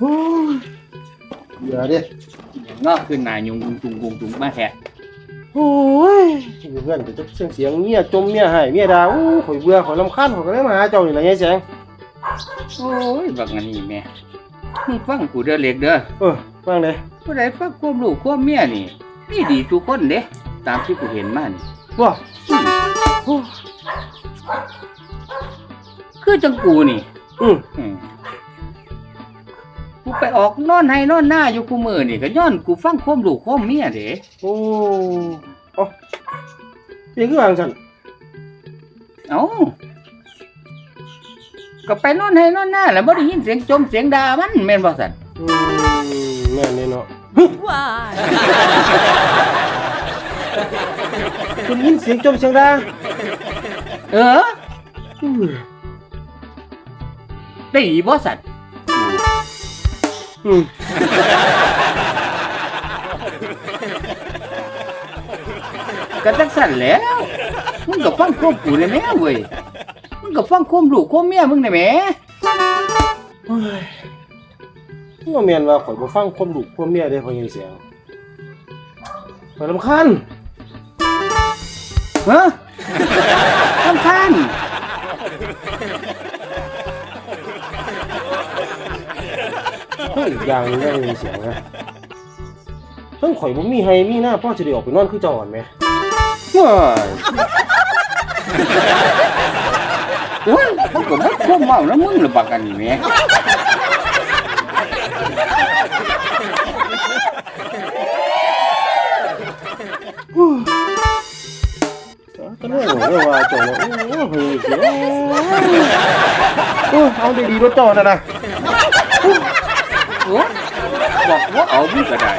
โอ้ยเดี๋ยวดิอย่างงอกขึ้นหนายุงกุงตุงกุงตุงมาแทะโอ้ยอยู่เพื่อนก็จะเสียงเสียงเมียจมเมียหายเมียด่าอู้ข่อยเบื่อข่อยรำคาญข่อยก็เลยมาหาเจ้านี่แหละยายแสงโอ้ยบักอันนี้แม่มึงฟังกูเด้อเล็กเด้อเออว่างเลยผู้ใดฟังความลูกความเมียนี่นี่ดีทุกคนเด้ตามที่กูเห็นมานี่ว่าโอ้ยคือจังกูนี่อืมอืม กูไปออกนอนให้นอนหน้าอยู่กูมือนี่ก็ย้อนกูฟังความลูกความเมียเด้โอ้เอ๋อนี่คือวางสันเอ้าก็ไปนอนให้นอนหน้าแล้วบ่ได้ยินเสียงจมเสียงด่ามันแม่นบ่สั่นอืมแม่นนี่เนาะ Why? คุณยินเสียงจมเสียงดังเอออืมได้อีบ่สั่นอืม ก็จังสั่นแหล้วมึงก็ฟังความกูได้แม่เว้ยมึงก็ฟังความลูกความเมียมึงได้แหม่เฮ้ยว่าแม่นว่าข่อยบ่ฟังความลูกความเมียเด้พ่อยินเสียงข่อยรำคาญฮะสำคัญ อีกอย่างหนึงได้ยินเสียงนะเพิ่งข่อยบ่มีให้มีหน้าพ่อจะได้ออกไปนอนคือเจ้าอ่อนไหมว้ายโอ้ยมันก็บ่ความเมานะมึงละบักอันนี้แหม่ก็เลยบอกเลยว่าเจ้าเนี่ยโอ้โหเสียโอ้ยเอาดีๆรถเจ้าน่ะนะโอ้ บอกว่าเอามึงก็ได้